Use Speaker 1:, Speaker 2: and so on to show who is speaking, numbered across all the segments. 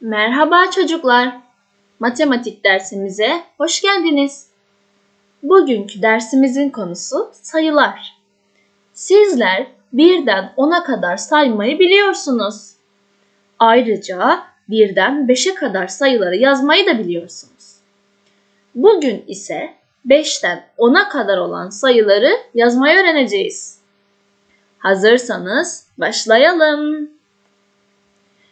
Speaker 1: Merhaba çocuklar. Matematik dersimize hoş geldiniz. Bugünkü dersimizin konusu sayılar. Sizler birden 10'a kadar saymayı biliyorsunuz. Ayrıca birden 5'e kadar sayıları yazmayı da biliyorsunuz. Bugün ise 5'ten 10'a kadar olan sayıları yazmayı öğreneceğiz. Hazırsanız başlayalım.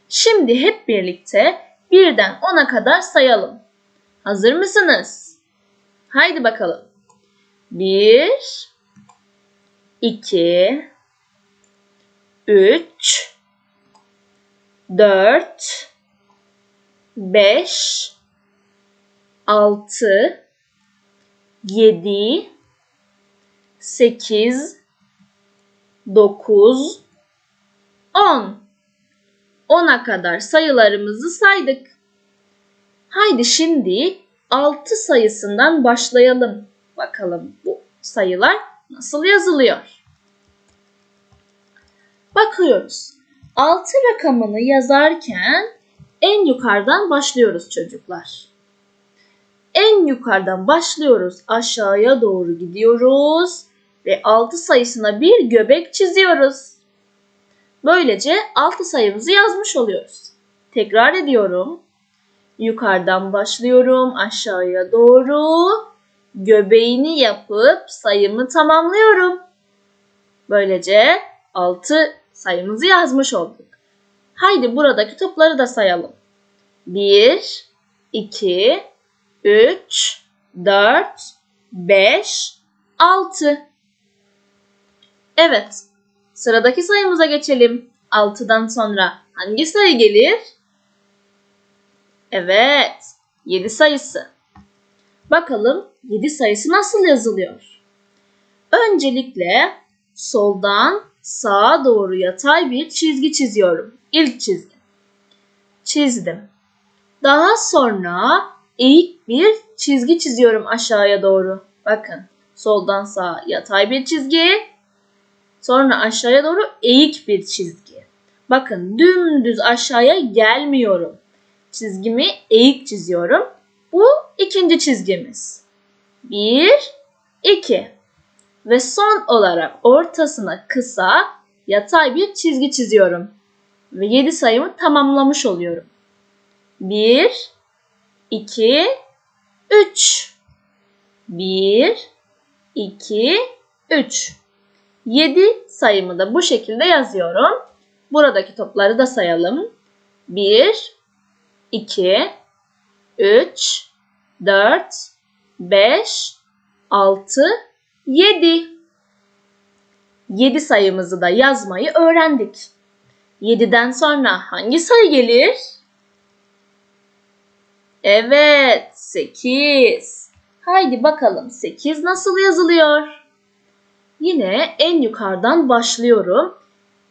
Speaker 1: Şimdi hep birlikte birden 10'a kadar sayalım. Hazır mısınız? Haydi bakalım. 1 2 3 4 5 6 7 8 9 10 10'a kadar sayılarımızı saydık. Haydi şimdi 6 sayısından başlayalım. Bakalım bu sayılar nasıl yazılıyor? Bakıyoruz. 6 rakamını yazarken en yukarıdan başlıyoruz çocuklar. En yukarıdan başlıyoruz. Aşağıya doğru gidiyoruz ve 6 sayısına bir göbek çiziyoruz. Böylece 6 sayımızı yazmış oluyoruz. Tekrar ediyorum. Yukarıdan başlıyorum aşağıya doğru. Göbeğini yapıp sayımı tamamlıyorum. Böylece 6 sayımızı yazmış olduk. Haydi buradaki topları da sayalım. 1, 2, 3, 4, 5, 6. Evet, Sıradaki sayımıza geçelim. 6'dan sonra hangi sayı gelir? Evet, 7 sayısı. Bakalım 7 sayısı nasıl yazılıyor? Öncelikle soldan sağa doğru yatay bir çizgi çiziyorum. İlk çizgi. Çizdim. Daha sonra eğik bir çizgi çiziyorum aşağıya doğru. Bakın soldan sağa yatay bir çizgi, Sonra aşağıya doğru eğik bir çizgi. Bakın dümdüz aşağıya gelmiyorum. Çizgimi eğik çiziyorum. Bu ikinci çizgimiz. Bir, iki. Ve son olarak ortasına kısa yatay bir çizgi çiziyorum. Ve 7 sayımı tamamlamış oluyorum. 1, 2, 3. 1, 2, 3. 7 sayımı da bu şekilde yazıyorum. Buradaki topları da sayalım. 1, 2, 3, 4, 5, 6, 7. 7 sayımızı da yazmayı öğrendik. 7'den sonra hangi sayı gelir? Evet, 8. Haydi bakalım 8 nasıl yazılıyor? Yine en yukarıdan başlıyorum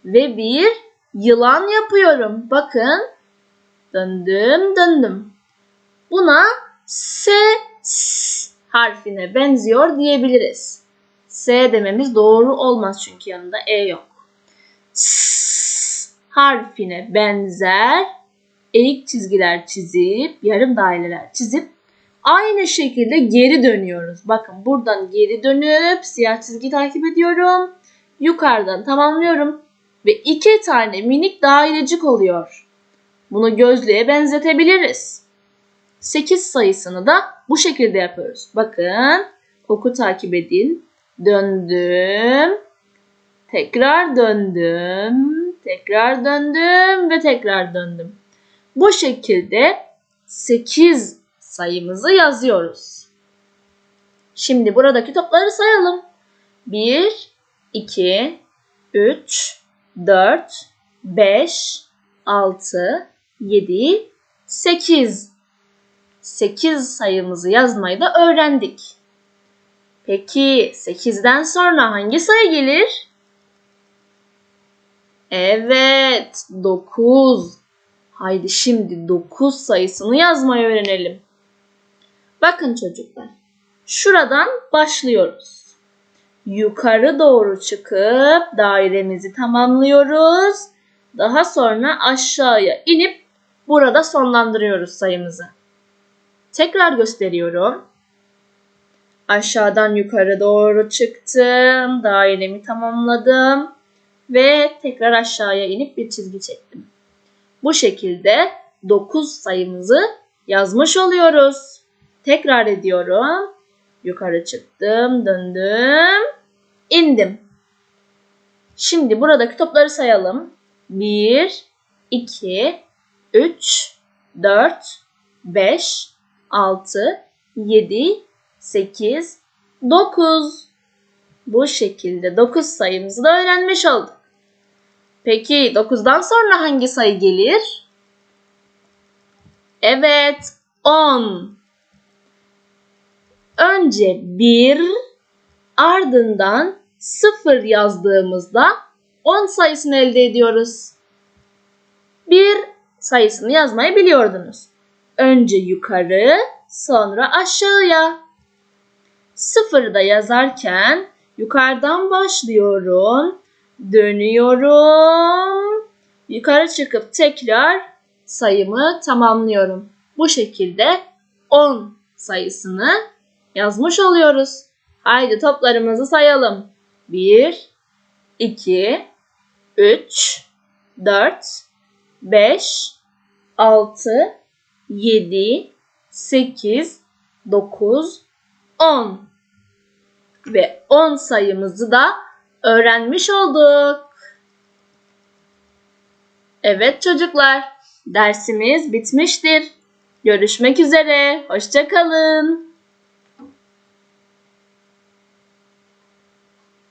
Speaker 1: ve bir yılan yapıyorum. Bakın döndüm döndüm. Buna S, S harfine benziyor diyebiliriz. S dememiz doğru olmaz çünkü yanında E yok. S harfine benzer eğik çizgiler çizip, yarım daireler çizip Aynı şekilde geri dönüyoruz. Bakın buradan geri dönüp siyah çizgi takip ediyorum. Yukarıdan tamamlıyorum. Ve iki tane minik dairecik oluyor. Bunu gözlüğe benzetebiliriz. 8 sayısını da bu şekilde yapıyoruz. Bakın oku takip edin. Döndüm. Tekrar döndüm. Tekrar döndüm ve tekrar döndüm. Bu şekilde 8 sayımızı yazıyoruz. Şimdi buradaki topları sayalım. 1, 2, 3, 4, 5, 6, 7, 8. 8 sayımızı yazmayı da öğrendik. Peki 8'den sonra hangi sayı gelir? Evet 9. Haydi şimdi 9 sayısını yazmayı öğrenelim. Bakın çocuklar. Şuradan başlıyoruz. Yukarı doğru çıkıp dairemizi tamamlıyoruz. Daha sonra aşağıya inip burada sonlandırıyoruz sayımızı. Tekrar gösteriyorum. Aşağıdan yukarı doğru çıktım. Dairemi tamamladım. Ve tekrar aşağıya inip bir çizgi çektim. Bu şekilde 9 sayımızı yazmış oluyoruz. Tekrar ediyorum. Yukarı çıktım, döndüm, indim. Şimdi buradaki topları sayalım. 1, 2, 3, 4, 5, 6, 7, 8, 9. Bu şekilde 9 sayımızı da öğrenmiş olduk. Peki 9'dan sonra hangi sayı gelir? Evet, 10. Önce 1, ardından 0 yazdığımızda 10 sayısını elde ediyoruz. 1 sayısını yazmayı biliyordunuz. Önce yukarı, sonra aşağıya. 0'ı da yazarken yukarıdan başlıyorum, dönüyorum, yukarı çıkıp tekrar sayımı tamamlıyorum. Bu şekilde 10 sayısını yazmış oluyoruz. Haydi toplarımızı sayalım. 1, 2, 3, 4, 5, 6, 7, 8, 9, 10. Ve 10 sayımızı da öğrenmiş olduk. Evet çocuklar, dersimiz bitmiştir. Görüşmek üzere, hoşça kalın.